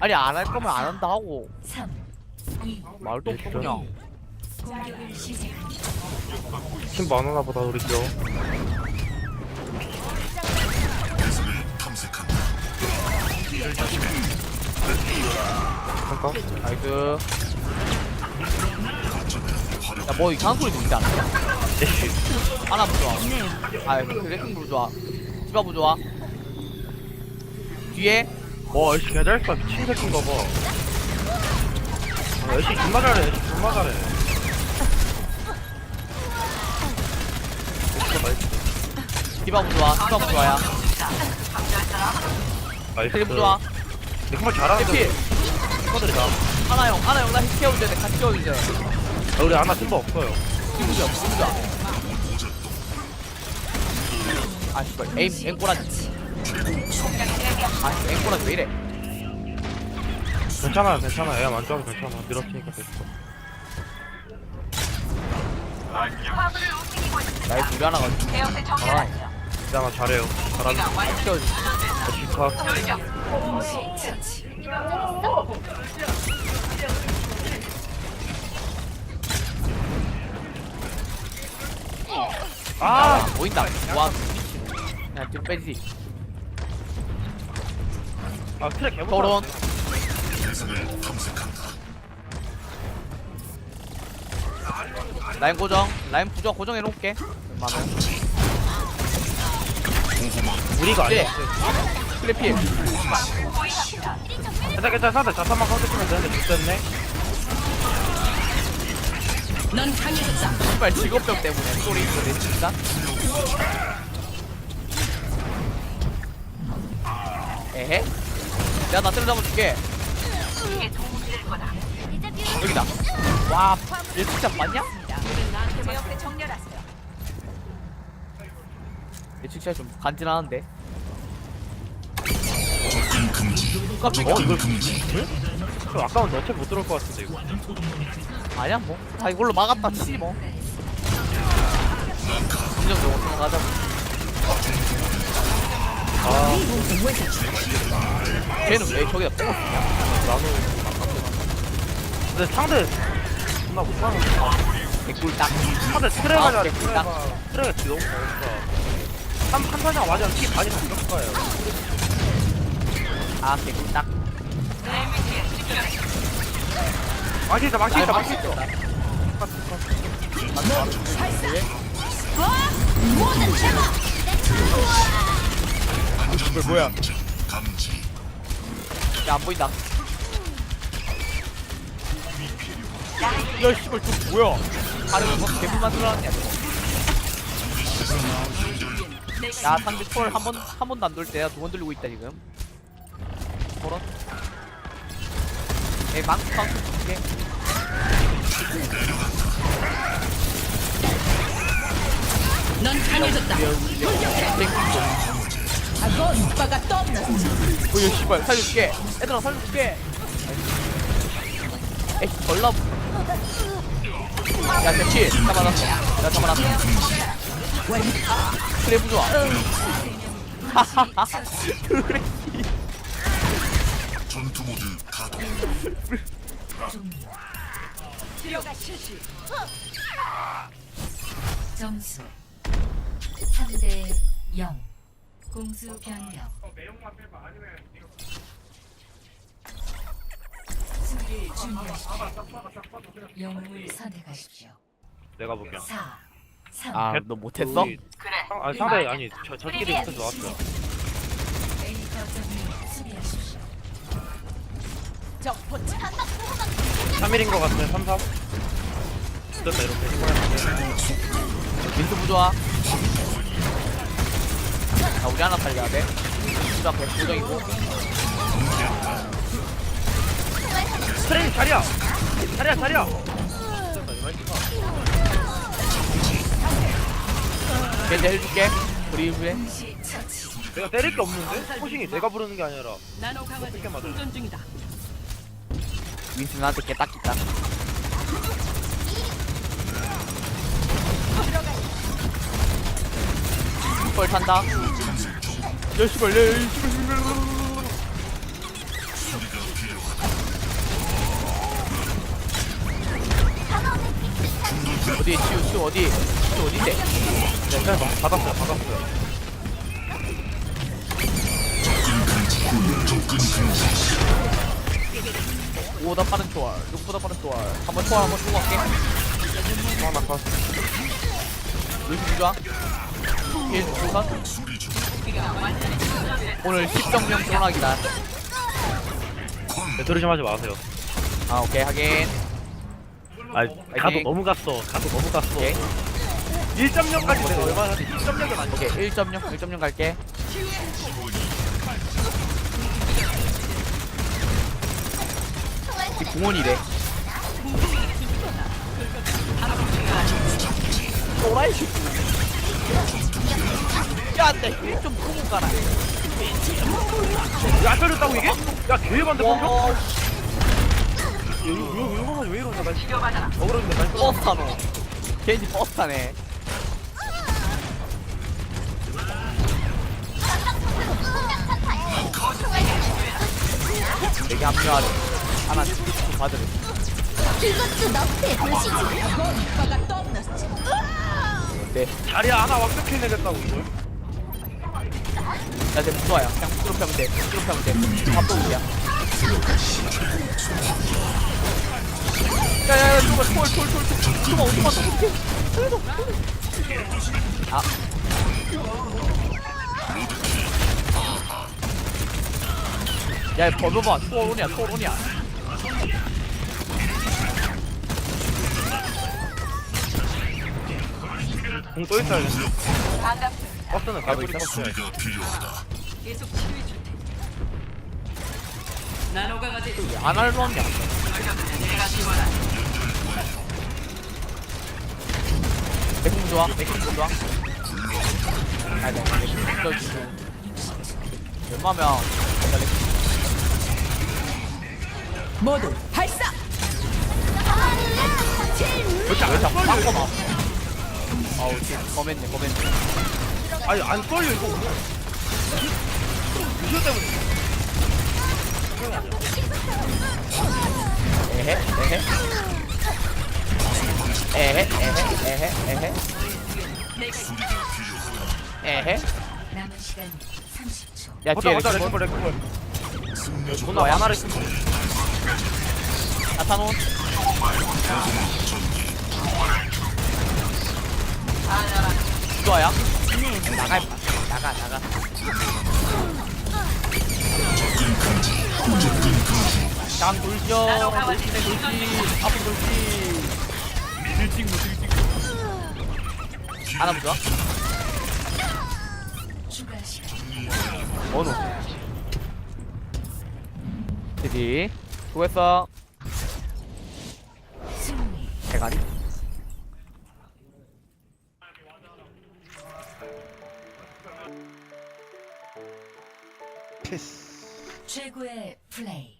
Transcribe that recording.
아니 안 할 거면 안 한다 하고. 3, 2, 말도 없어 그냥 공격을 시작합니다. 팀 많으나 보다 우리 겨 잠깐. 나이스. 야뭐 이상한 소리 않았어? 에쉬 하나 부좋아 아 레킹 부좋아 디바 부좋아 뒤에 와 애쉬 개잘싸 미친 새끼인가 봐. 아, 애쉬 존나 잘해 애쉬 존나 잘해. 디바 부좋아 디바 부좋아야. 나이스. 트리 부좋아 정말 잘하는데 대피 축하드리다. 하나 형 하나 형나 키워주돼 같이 키워주자 아, 우리 아나 팀버 없어요. 부좋아 부좋아 아 씨발 에임 앵꼬라지 아 앵꼬라지 왜 이래 괜찮아요 괜찮아 애가 만져도 괜찮아. 밀어치니까 됐어. 나이스 우리 하나가 아 이장아 잘해요. 잘하는 키워주 축하 처치. 아! 보인다. 와 미친. 야 뒤로 빼지 아 트랙 개못 토론 라인 고정 라인 부정 고정해 놓을게. 웬만하면. 우리가 네. 아니야. 클래필 괜찮아 괜찮아. 상대 자탄만 컨택하면 되는데 좋겠네. 신발 직업병 때문에 소리 있거든 진짜? 에헤 내가 나 때려 잡아줄게 여기다 와얘 진짜 맞냐? 얘 진짜 좀 간지나는데 깜짝이야 어 이걸 그 아까운 너체 못 들어올 것 같은데 이거 아니야 뭐. 다 이걸로 막았다 치지 뭐. 긍정적으로 생각하자고. 아 걔는 왜 저기다 뽕을 쓰냐? 나는 근데 상대 존나 못하는 거 개꿀 딱. 상대 트레가 아, 잘해 딱. 트레가 트레가 너무 잘했다 한, 한 타장 맞으면 키 반이 다 들어가요 아 개꿀 딱. 맛있다 맛있다 맛있다 이 거 뭐야? 야 안 보인다. 야 씨발 저 뭐야? 다른 거 개꿀 만들어놨냐 저거. 야 상대 톨한번 한 번도 안 돌 때야 두 번 돌리고 있다 지금. 걸어. 에 망치 망치 줄게. 넌 강해졌다. 오야 씨발 살려줄게. 얘들아 살려줄게. 에이 걸라. 야 대치 잡아놨어. 야 잡아놨어. 그래 부좋아. 하하하. 그래. 점수 3대 0. 공수 변경. 수비를 준비하십시오. 영웅을 선택하십시오. 내가 볼게 4, 3, 아 너 못했어? 우리 상, 아니 상대 아니 저, 저끼리 못해서 왔어 A 거점을 수비하십시오. 3일인 것 같네 3, 4 됐다 이렇게 민수 부좋아. 자 우리 하나 살려야 돼. 부자 백부정이고. 트레인 자리야 자리야 자리야 걔한테 해줄게. 처치. 내가 때릴 게 없는데? 포싱이 내가 부르는 게 아니라 어떻게 맞아 민수 나한테 개 딱 있다. 뻘 탄다. 야 씨발 야 씨발 어디 치우 치우 어디 치우 어딘데 네, 잘 봐. 받았어요, 받았어요. 오다 빠른 초월 누구보다 빠른 초월 한번 초월 한번 주고 갈게 하나 컷. 루시 부좌 힐 조선 오늘 10정령 드러나기다 네, 들으지 마지 마세요. 아 오케이 하긴 아, 가도 너무 갔어. 가도 너무 갔어. 오케이 1.0까지 내가 얼마나 하지? 1.0은 아니고. 오케이 1.0 1.0 갈게 이 궁원이래 또라이 새끼 야 안돼 힐좀 보고 가라 야, 때렸다고 이게? 야, 개반대? 와 왜, 왜, 왜, 이러냐, 왜 이러냐, 나 지금. 억울한데, 나 이거. 버스 타노 겐지 버스 타네 내게 합류하래 하나 좀 받으래 그것도 너프의 도시지. 네. 자리야, 하나 완벽해내겠다고, 이걸. 야, 내 무서워요. 그냥 부끄럽게 하면 돼. 부끄럽게 하면 돼. 밥도우야. 야, 야, 야, 누가 톨, 톨, 톨, 톨. 누가 갔어? 어떻게? 살려줘. 아. 야, 버려봐. 토론이야, 토론이야. 공또 있어야겠네. 버스는 갈고 있어. 안 할로 한게 아니야. 맥힘 좋아, 맥힘 좋아. 아, 네, 맥힘 던져주고. 웬만하면, 내가 모두 발사. 왜 자꾸 왜 자꾸 아우 지금 검했네 검했네 아니, 안 쏠려, 이거 오늘. 때문에. 에헤 에헤 에헤 에헤 에헤 에헤 에헤 남은 시간 30초. 야 뒤에 보자, 레킹볼 레킹볼. 존나 뭐야? 완화를 쓴 나타논 좋아 요 나가 임마 나가 나가 장 돌죠 돌진해 돌진 앞으로 돌진 들찍무 들찍무 하나 보자. 어느 드디 수고했어. 대가리 최고의 플레이.